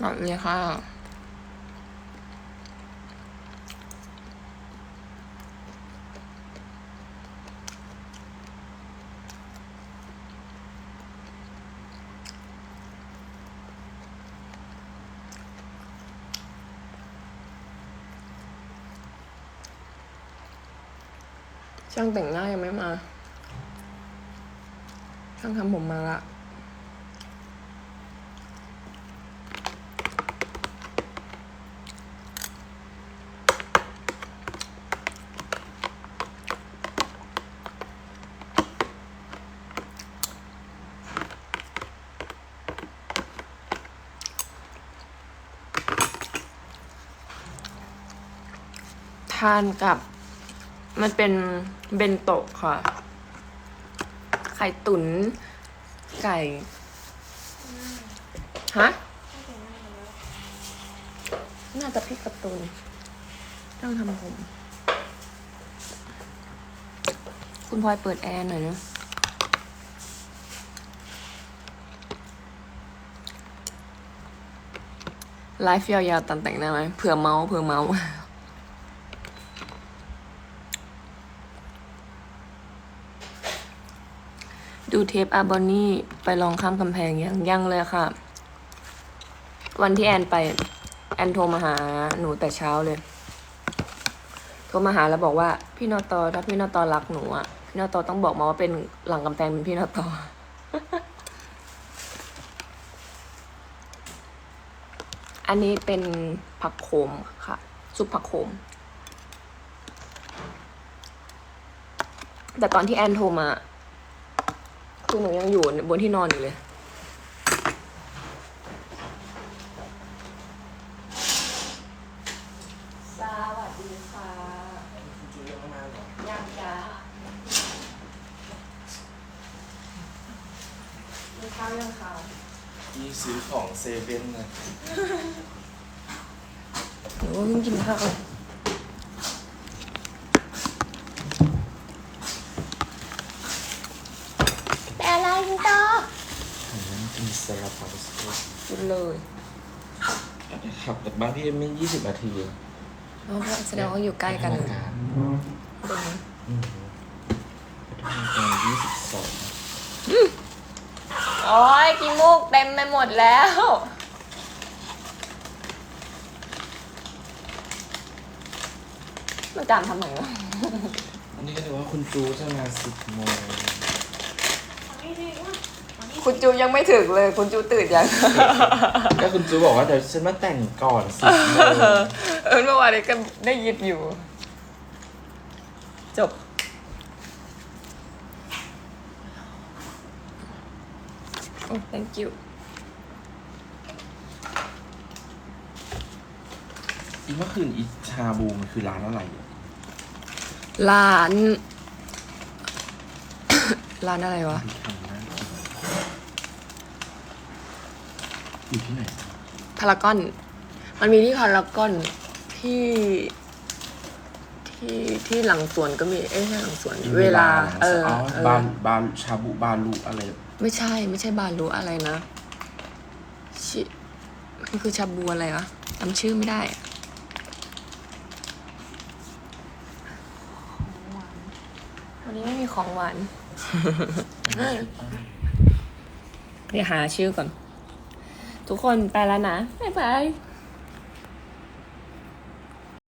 แบบนี้ค่ะช่างแต่งหน้ายังไม่มา ช่างทำผมมาละานกับ มันเป็นเบนโตะค่ะ ไข่ตุ๋นไก่ ฮะ น่าจะพริกการะตุนต้องทำผม คุณพลอยเปิดแอร์หน่อยนะไลฟ์ยาวๆตันแต่งหน้าไหมเผื่อเมาส์เผื่อเมาส์ ดูเทปอาบอนนี่ไปลองข้ามกำแพงยังยังเลยค่ะ วันที่แอนไป แอนโทรมาหาหนูแต่เช้าเลย โทรมาหาแล้วบอกว่า พี่นอตอถ้าพี่นอตอรักหนูอะพี่นอตอต้องบอกมาว่าเป็นหลังกำแพงเป็นพี่นอตออันนี้เป็นผักโขมค่ะซุปผักโขม แต่ตอนที่แอนโทรมา คือหนูยังอยู่บนที่นอนอยู่เลย สวัสดีค่ะยังจ้ามีข้าวยังค่ะนี่ซื้อของเซเว่นนะหนูเพิ่งกินข้าว แต่อะไรคุณต่อ ผมนั้นกิน ซาลาเปาสเต็กกินเลยขับจากบ้านพี่เอ็มไม่ยี่สิบนาทีเองอ๋อแสดงว่าอยู่ใกล้กันไปเลยทำงานตรงนี้อืมไปทำงานยี่สิบสองโอ้ยกินมูกเต็มไปหมดแล้วมันจามทำไมวะอันนี้ก็ถือว่าคุณจูจะมาสิบโมง คุณจูยังไม่ถึงเลย คุณจูตื่นยัง ก็คุณจูบอกว่าเดี๋ยวฉันมาแต่งก่อนสิบโมงเออเมื่อวานนี้ก็ได้ยินอยู่ จบ โอ้ thank you อีเมื่อคืนอีชาบูมันคือร้านอะไรอะร้าน ร้านอะไรวะดูทำนะ อยู่ที่ไหนพารากอน มันมีที่พารากอนที่ที่ที่หลังสวนก็มี เอ้ยไม่ใช่หลังสวน เวลา เอออ๋อเออบานบานชาบูบาลูอะไร ไม่ใช่ ไม่ใช่บาลูอะไรนะชิมันคือชาบูอะไรวะจำชื่อไม่ได้อะวันนี้ไม่มีของหวาน เดี๋ยวหาชื่อก่อน ทุกคนไปแล้วนะ บ๊ายบาย